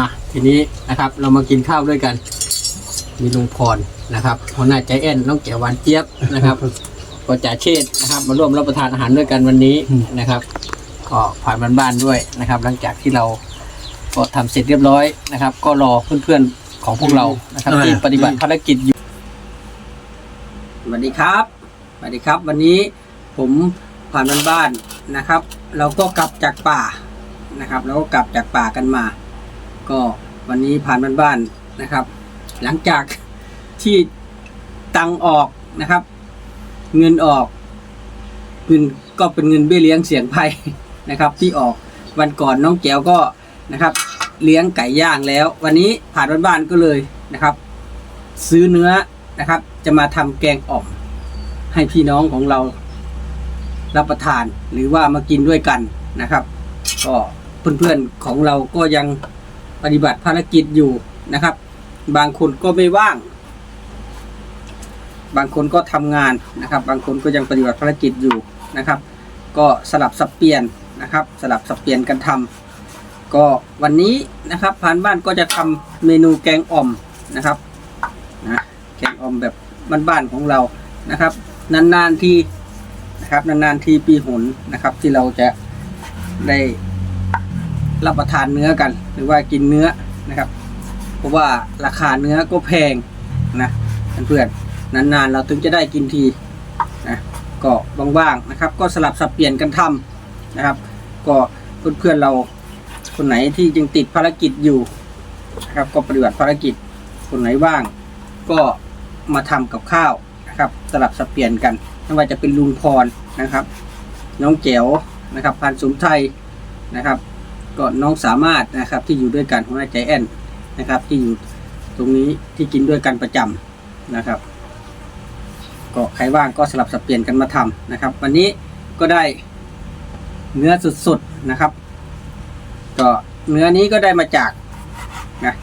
อะทีนี้นะครับเรามากินข้าวด้วยกัน มีลุงพรนะครับหัวหน้าใจแอนน้องแก้วหวานเจี๊ยบนะครับ ก็จ่าเชษฐ์นะครับ มาร่วมรับประทานอาหารด้วยกันวันนี้นะครับ ก็ผ่านบ้านๆด้วยนะครับ หลังจากที่เราก็ทำเสร็จเรียบร้อยนะครับ ก็รอเพื่อนๆของพวกเรานะครับที่ปฏิบัติภารกิจอยู่สวัสดีครับสวัสดีครับ วันนี้ผมผ่านบ้านๆนะครับ เราก็กลับจากป่านะครับ เราก็กลับจากป่ากันมา ก็วันนี้ผ่านบ้านๆนะครับ หลังจากที่ตังออกนะครับ เงินออกเงินก็เป็นเงินเบี้ยเลี้ยงเสียงไพ่นะครับ ที่ออกวันก่อนน้องแก้วก็นะครับ เลี้ยงไก่ย่างแล้ว วันนี้ผ่านบ้านๆก็เลยนะครับ ซื้อเนื้อนะครับ จะมาทำแกงอ่อมให้พี่น้องของเรารับประทานหรือว่ามากินด้วยกันนะครับ ก็เพื่อนๆของเราก็ยัง ปฏิบัติภารกิจอยู่นะครับ บางคนก็ไม่ว่าง บางคนก็ทำงานนะครับ บางคนก็ยังปฏิบัติภารกิจอยู่นะครับ ก็สลับสับเปลี่ยนนะครับ สลับสับเปลี่ยนกันทำก็วันนี้นะครับผ่านบ้านก็จะทำเมนูแกงอ่อมนะครับนะแกงอ่อมแบบบ้านๆของเรานะครับ นานๆทีนะครับนานๆทีปีหนนะครับ ที่เราจะได้ รับประทานเนื้อกัน หรือว่ากินเนื้อนะครับ เพราะว่าราคาเนื้อก็แพงนะเพื่อนๆนานๆ เราถึงจะได้กินทีนะก็ว่างๆนะครับ ก็สลับสับเปลี่ยนกันทำนะครับ ก็เพื่อนๆเราคนไหนที่ยังติดภารกิจอยู่นะครับ ก็ปฏิบัติภารกิจคนไหนว่าง ก็มาทำกับข้าวนะครับ สลับสับเปลี่ยนกันไม่ว่าจะเป็นลุงพรนะครับ น้องแจ๋วนะครับพันสมไทยนะครับ ก็น้องสามารถนะครับที่อยู่ด้วยกันของนายใจแอนนะครับที่อยู่ตรงนี้ที่กินด้วยกันประจำนะครับ ก็ใครว่างก็สลับสับเปลี่ยนกันมาทำนะครับ วันนี้ก็ได้เนื้อสดๆนะครับ ก็เนื้อนี้ก็ได้มาจากนะ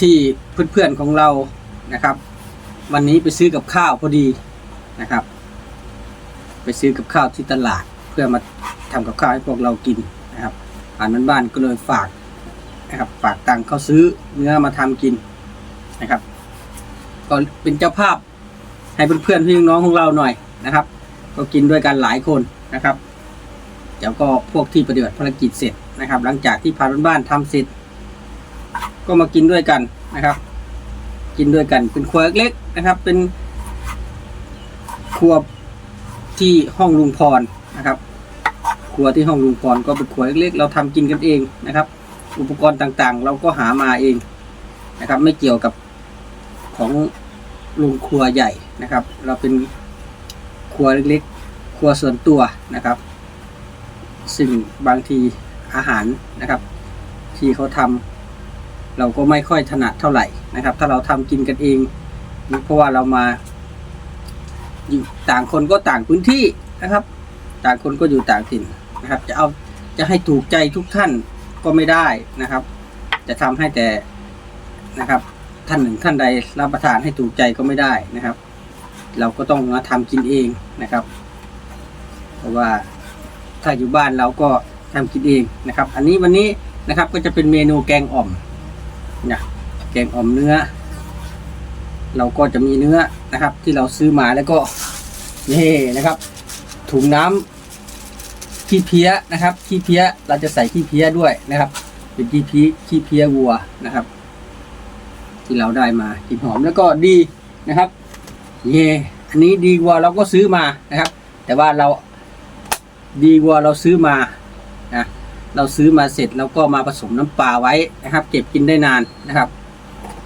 ที่เพื่อนๆของเรานะครับ วันนี้ไปซื้อกับข้าวพอดีนะครับ ไปซื้อกับข้าวที่ตลาดเพื่อมาทำกับข้าวให้พวกเรากิน นะครับผ่านบ้านๆก็เลยฝากนะครับฝากตังเขาซื้อเนื้อมาทำกินนะครับ ก็เป็นเจ้าภาพให้เพื่อนๆพี่น้องของเราหน่อยนะครับ ก็กินด้วยกันหลายคนนะครับเดี๋ยวก็พวกที่ปฏิบัติภารกิจเสร็จนะครับ หลังจากที่ผ่านบ้านๆทำเสร็จ ก็มากินด้วยกันนะครับ กินด้วยกันเป็นครัวเล็กๆนะครับ เป็นครัวที่ห้องลุงพรนะครับ ครัวที่ห้องลุงพรก็เป็นครัวเล็กๆ เราทำกินกันเองนะครับ อุปกรณ์ต่างๆ เราก็หามาเองนะครับ ไม่เกี่ยวกับของลุงครัวใหญ่นะครับ เราเป็นครัวเล็กๆ ครัวส่วนตัวนะครับ ซึ่งบางทีอาหารนะครับ ที่เขาทำเราก็ไม่ค่อยถนัดเท่าไหร่นะครับ ถ้าเราทำกินกันเอง เพราะว่าเรามาอยู่ต่างคนก็ต่างพื้นที่นะครับ ต่างคนก็อยู่ต่างถิ่น นะครับ จะเอาจะให้ถูกใจทุกท่านก็ไม่ได้นะครับ จะทำให้แต่นะครับ ท่านหนึ่งท่านใดรับประทานให้ถูกใจก็ไม่ได้นะครับ เราก็ต้องมาทำกินเองนะครับ เพราะว่าถ้าอยู่บ้านเราก็ทำกินเองนะครับ อันนี้วันนี้นะครับก็จะเป็นเมนูแกงอ่อมนะแกงอ่อมเนื้อ เราก็จะมีเนื้อนะครับ ที่เราซื้อมาแล้วก็นี่นะครับถุงน้ำ ขี้เพี้ยนะครับขี้เพี้ยเราจะใส่ขี้เพี้ยด้วยนะครับ เป็นขี้เพี้ยขี้เพี้ยวัวนะครับ ที่เราได้มากินหอมแล้วก็ดีนะครับ เย่อันนี้ดีว่าเราก็ซื้อมานะครับ แต่ว่าเราดีว่าเราซื้อมานะเราซื้อมาเสร็จแล้วก็มาผสมน้ำปลาไว้นะครับ เก็บกินได้นานนะครับ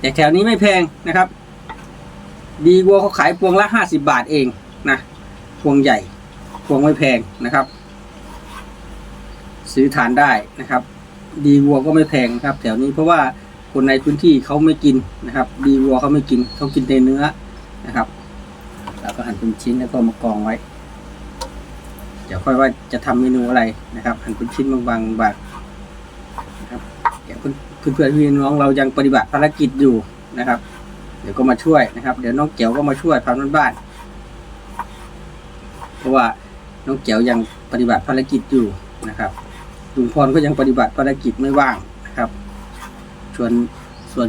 แต่แถวนี้ไม่แพงนะครับ ดีว่าเขาขายพวงละห้าสิบาทเองนะพวงใหญ่พวงไม่แพงนะครับ ซื้อทานได้นะครับ ดีวัวก็ไม่แพงครับ แถวนี้เพราะว่าคนในพื้นที่เขาไม่กินนะครับ ดีวัวเขาไม่กินเขากินแต่เนื้อนะครับเราก็หั่นเป็นชิ้นแล้วก็มากองไว้ เดี๋ยวค่อยว่าจะทำเมนูอะไรนะครับ หั่นเป็นชิ้นบางๆบางนะครับเดี๋ยวเพื่อนๆพี่น้องเรายังปฏิบัติภารกิจอยู่นะครับ เดี๋ยวก็มาช่วยนะครับ เดี๋ยวน้องเกียวก็มาช่วยพาบ้านเพราะว่าน้องเกียวยังปฏิบัติภารกิจอยู่นะครับ ลุงพรก็ยังปฏิบัติภารกิจไม่ว่างนะครับ ส่วนส่วน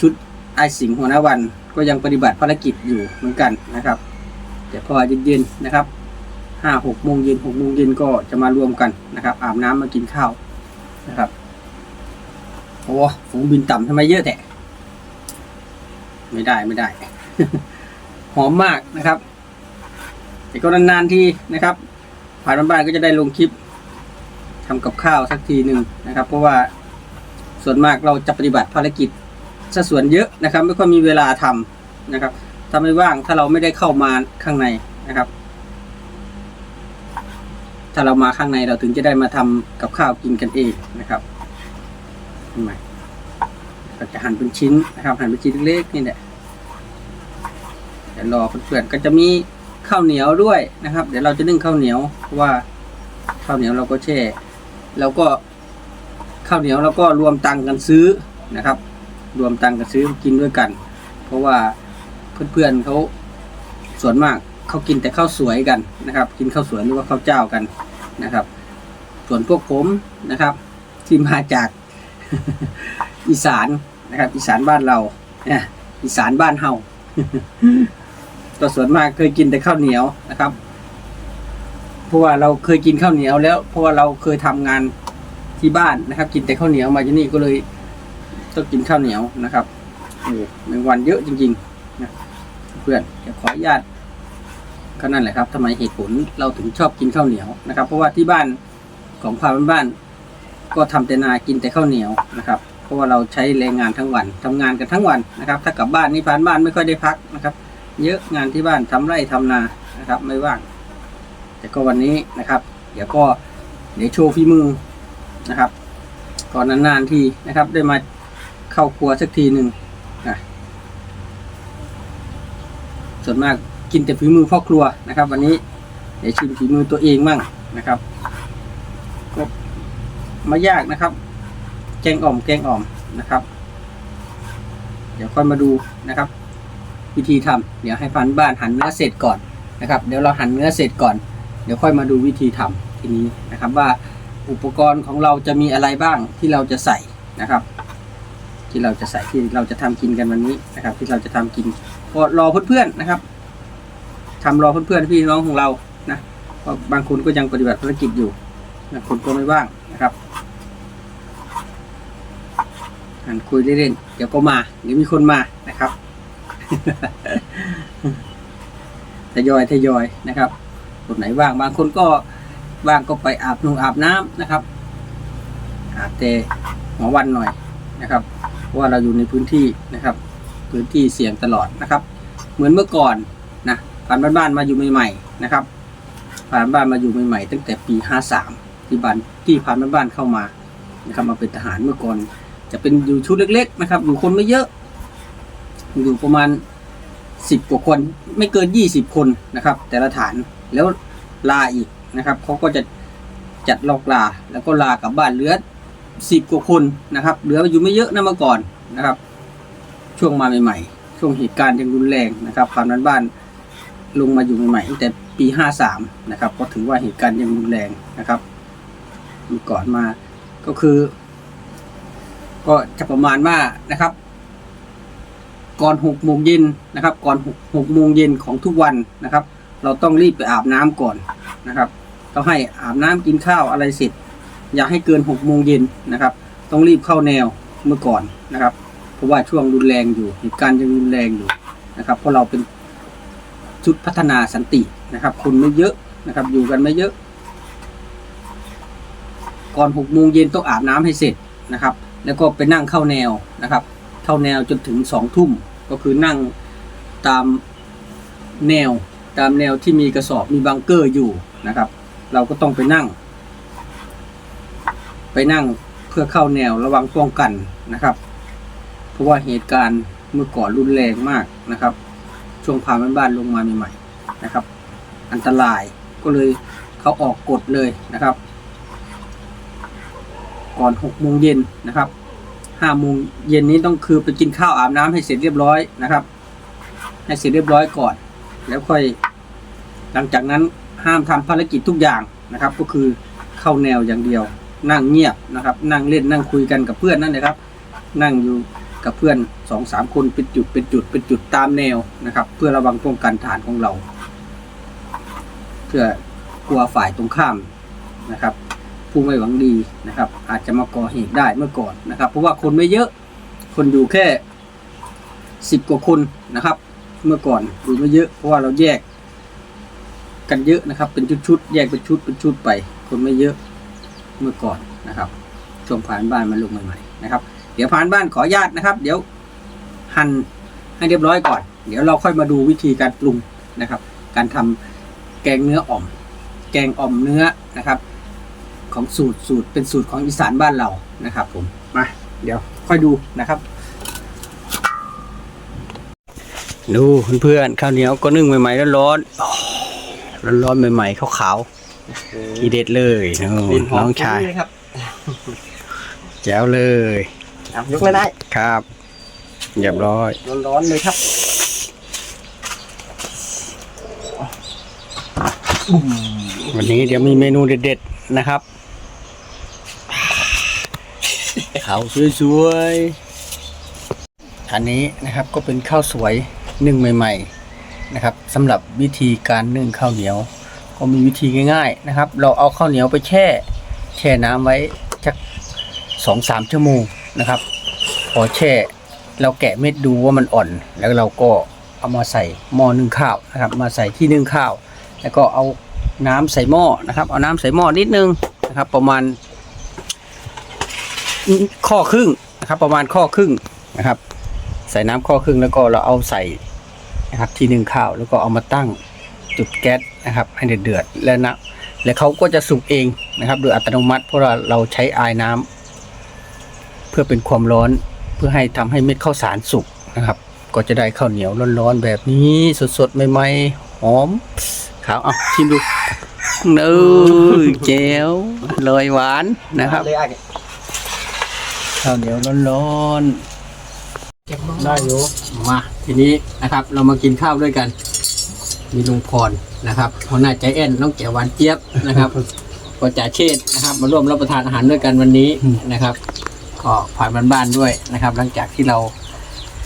ชุดไอสิงหัวหน้าวันก็ยังปฏิบัติภารกิจอยู่เหมือนกันนะครับ แต่พอเย็นๆนะครับห้าหกโมงเย็นหกโมงเย็นก็จะมารวมกันนะครับ อาบน้ำมากินข้าวนะครับโอ้ฝูงบินต่ำทำไมเยอะแต่ไม่ได้ไม่ได้ หอมมากนะครับ แต่ก็นานๆที่นะครับ ผ่านบ้านๆก็จะได้ลงคลิป ทำกับข้าวสักทีหนึ่งนะครับ เพราะว่าส่วนมากเราจะปฏิบัติภารกิจซะส่วนเยอะนะครับ ไม่ค่อยมีเวลาทำนะครับถ้าไม่ว่างถ้าเราไม่ได้เข้ามาข้างในนะครับ ถ้าเรามาข้างในเราถึงจะได้มาทำกับข้าวกินกันเองนะครับเห็นไมก็จะหั่นเป็นชิ้นนะครับ หั่นเป็นชิ้นเล็กๆนี่แหละเดี๋ยวรอเพื่อนๆก็จะมีข้าวเหนียวด้วยนะครับ เดี๋ยวเราจะนึ่งข้าวเหนียวเพราะว่าข้าวเหนียวเราก็แช่ แล้วก็ข้าวเหนียวเราก็รวมตังกันซื้อนะครับ รวมตังกันซื้อกินด้วยกัน เพราะว่าเพื่อนๆเขาส่วนมากเขากินแต่ข้าวสวยกันนะครับ กินข้าวสวยหรือว่าข้าวเจ้ากันนะครับ ส่วนพวกผมนะครับที่มาจากอีสานนะครับ อีสานบ้านเราเนี่ยอีสานบ้านเฮาตัวส่วนมากเคยกินแต่ข้าวเหนียวนะครับ เพราะว่าเราเคยกินข้าวเหนียวแล้ว เพราะว่าเราเคยทำงานที่บ้านนะครับ กินแต่ข้าวเหนียวมาที่นี่ก็เลยต้องกินข้าวเหนียวนะครับโอ้แมงวันเยอะจริงๆนะเพื่อนเดี๋ยวขออนุญาตก็นั่นแหละครับทำไมเหตุผลเราถึงชอบกินข้าวเหนียวนะครับ เพราะว่าที่บ้านของพาบ้าน ก็ทำแต่นากินแต่ข้าวเหนียวนะครับ เพราะว่าเราใช้แรงงานทั้งวันทำงานกันทั้งวันนะครับ ถ้ากลับบ้านนี่พานบ้านไม่ค่อยได้พักนะครับ เยอะงานที่บ้านทำไร่ทำนานะครับ ไม่ว่าง แต่ก็วันนี้นะครับ เดี๋ยวก็เดี๋ยวโชว์ฝีมือนะครับ ก่อนนานๆทีนะครับ ได้มาเข้าครัวสักทีหนึ่งนะส่วนมากกินแต่ฝีมือพ่อครัวนะครับ วันนี้เดี๋ยวชิมฝีมือตัวเองมั่งนะครับก็ไม่ยากนะครับ แกงอ่อมแกงอ่อมนะครับ เดี๋ยวค่อยมาดูนะครับ วิธีทำเดี๋ยวให้ฟันบ้านหั่นเนื้อเสร็จก่อนนะครับ เดี๋ยวเราหั่นเนื้อเสร็จก่อน เดี๋ยวค่อยมาดูวิธีทำทีนี้นะครับว่าอุปกรณ์ของเราจะมีอะไรบ้างที่เราจะใส่นะครับ ที่เราจะใส่ที่เราจะทำกินกันวันนี้นะครับ ที่เราจะทำกินก็รอเพื่อนๆนะครับทำรอเพื่อนๆพี่น้องของเรานะเพราะบางคนก็ยังปฏิบัติภารกิจอยู่บางคนก็ไม่ว่างนะครับหันคุยเล่นๆเดี๋ยวก็มาเดี๋ยวมีคนมานะครับทยอยทยอยนะครับ คนไหนว่างบางคนก็ว่างก็ไปอาบนงอาบน้ำนะครับอาบแต่หัววันหน่อยนะครับเพราะว่าเราอยู่ในพื้นที่นะครับ พื้นที่เสี่ยงตลอดนะครับ เหมือนเมื่อก่อนนะผ่านบ้านๆมาอยู่ใหม่ๆนะครับผ่านบ้านมาอยู่ใหม่ๆตั้งแต่ปี 53 ที่บ้านที่ผ่านบ้านเข้ามานะครับมาเป็นทหารเมื่อก่อน จะเป็นอยู่ชุดเล็ก ๆ นะครับ อยู่คนไม่เยอะอยู่ประมาณสิบกว่าคน ไม่เกินยี่สิบคนนะครับ แต่ละฐาน แล้วลาอีกนะครับเขาก็จะจัดลอกลาแล้วก็ลากลับบ้านเหลือสิบกว่าคนนะครับเหลืออยู่ไม่เยอะนะเมื่อก่อนนะครับ ช่วงมาใหม่ๆ ช่วงเหตุการณ์ยังรุนแรงนะครับความนั้นบ้านลงมาอยู่ใหม่ๆตั้งแต่ปีห้าสามนะครับก็ถือว่าเหตุการณ์ยังรุนแรงนะครับเมื่อก่อนมาก็คือ ก็จะประมาณว่านะครับ ก่อนหกโมงเย็นนะครับ ก่อนหกหกโมงเย็นของทุกวันนะครับ เราต้องรีบไปอาบน้ำก่อนนะครับต้องให้อาบน้ำกินข้าวอะไรเสร็จ อย่าให้เกินหกโมงเย็นนะครับ ต้องรีบเข้าแนวเมื่อก่อนนะครับ เพราะว่าช่วงรุนแรงอยู่เหตุการณ์ยังรุนแรงอยู่นะครับ เพราะเราเป็นชุดพัฒนาสันตินะครับ คนไม่เยอะนะครับ อยู่กันไม่เยอะ ก่อนหกโมงเย็นต้องอาบน้ำให้เสร็จนะครับ แล้วก็ไปนั่งเข้าแนวนะครับ เข้าแนวจนถึงสองทุ่มก็คือนั่งตามแนว ตามแนวที่มีกระสอบมีบังเกอร์อยู่นะครับ เราก็ต้องไปนั่ง ไปนั่งเพื่อเข้าแนวระวังป้องกันนะครับ เพราะว่าเหตุการณ์เมื่อก่อนรุนแรงมากนะครับ ช่วงพาบ้านบ้านๆลงมาใหม่ๆนะครับ อันตรายก็เลยเขาออกกฎเลยนะครับ ก่อนหกโมงเย็นนะครับห้าโมงเย็นนี้ต้องคือไปกินข้าวอาบน้ำให้เสร็จเรียบร้อยนะครับ ให้เสร็จเรียบร้อยก่อน แล้วค่อยหลังจากนั้นห้ามทำภารกิจทุกอย่างนะครับ ก็คือเข้าแนวอย่างเดียว นั่งเงียบนะครับ นั่งเล่นนั่งคุยกันกับเพื่อนนั่นเลยครับ นั่งอยู่กับเพื่อนสองสามคนเป็นจุดเป็นจุดเป็นจุดตามแนวนะครับ เพื่อระวังป้องกันฐานของเรา เพื่อกลัวฝ่ายตรงข้ามนะครับ ผู้ไม่หวังดีนะครับ อาจจะมาก่อเหตุได้เมื่อก่อนนะครับ เพราะว่าคนไม่เยอะคนอยู่แค่สิบกว่าคนนะครับ เมื่อก่อนอยู่ไม่เยอะเพราะว่าเราแยก กันเยอะนะครับ เป็นชุดๆแยกเป็นชุดเป็นชุดไป คนไม่เยอะเมื่อก่อนนะครับช่วงผ่านบ้านมาลงใหม่ๆนะครับ เดี๋ยวผ่านบ้านขออนุญาตนะครับ เดี๋ยวหั่นให้เรียบร้อยก่อน เดี๋ยวเราค่อยมาดูวิธีการปรุงนะครับ การทำแกงเนื้ออ่อม แกงอ่อมเนื้อนะครับ ของสูตรสูตรเป็นสูตรของอีสานบ้านเรานะครับ ผมมาเดี๋ยวค่อยดูนะครับ ดูเพื่อนๆข้าวเหนียวก็นึ่งใหม่ๆร้อนๆร้อนๆใหม่ๆขาวๆทีเด็ดเลยนู่นน้องชายเลยครับแจ๋วเลยอะยกเลยได้ครับเรียบร้อย ร้อนๆเลยครับวันนี้เดี๋ยวมีเมนูเด็ดๆนะครับข้าวสวยๆอันนี้นะครับก็เป็นข้าวสวย นึ่งใหม่ ๆนะครับสำหรับวิธีการนึ่งข้าวเหนียว ก็มีวิธีง่าย ๆนะครับ เราเอาข้าวเหนียวไปแช่ แช่น้ำไว้สักสองสามชั่วโมงนะครับ พอแช่เราแกะเม็ดดูว่ามันอ่อน แล้วเราก็เอามาใส่หม้อนึ่งข้าวนะครับ มาใส่ที่นึ่งข้าว แล้วก็เอาน้ำใส่หม้อนะครับ เอาน้ำใส่หม้อนิดนึงนะครับ ประมาณข้อครึ่งนะครับ ประมาณข้อครึ่งนะครับ ใส่น้ำข้อครึ่งแล้วก็เราเอาใส่ นะครับที่นึ่งข้าวแล้วก็เอามาตั้งจุดแก๊สนะครับ ให้เดือดๆแล้วนะแล้วเขาก็จะสุกเองนะครับ โดยอัตโนมัติเพราะว่าเราใช้อายน้ำเพื่อเป็นความร้อนเพื่อให้ทำให้เม็ดข้าวสารสุกนะครับ ก็จะได้ข้าวเหนียวร้อนๆแบบนี้สดๆใหม่ๆหอมขาวเอาชิมดูเออเจ๋วลอยหวานนะครับเลยอะข้าวเหนียวร้อนๆ ได้อยู่มาทีนี้นะครับเรามากินข้าวด้วยกัน มีลุงพรนะครับหัวหน้าใจแอนน้องแก้วหวานเจี๊ยบนะครับก็จ่าเชษฐ์นะครับ มาร่วมรับประทานอาหารด้วยกันวันนี้นะครับก็ผ่านบ้านๆด้วยนะครับ หลังจากที่เรา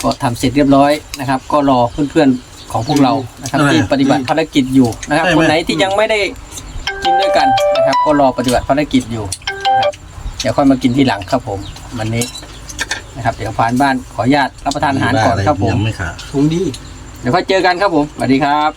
ก็ทำเสร็จเรียบร้อยนะครับ ก็รอเพื่อนๆของพวกเรานะครับที่ปฏิบัติภารกิจอยู่นะครับ คนไหนที่ยังไม่ได้กินด้วยกันนะครับ ก็รอปฏิบัติภารกิจอยู่นะครับเดี๋ยวค่อยมากินทีหลังครับผมวันนี้ นะครับเดี๋ยวผ่านบ้านขออนุญาตรับประทานอาหารก่อนครับผมยังไม่ขาดถุงดี เดี๋ยวค่อยเจอกันครับผมสวัสดีครับ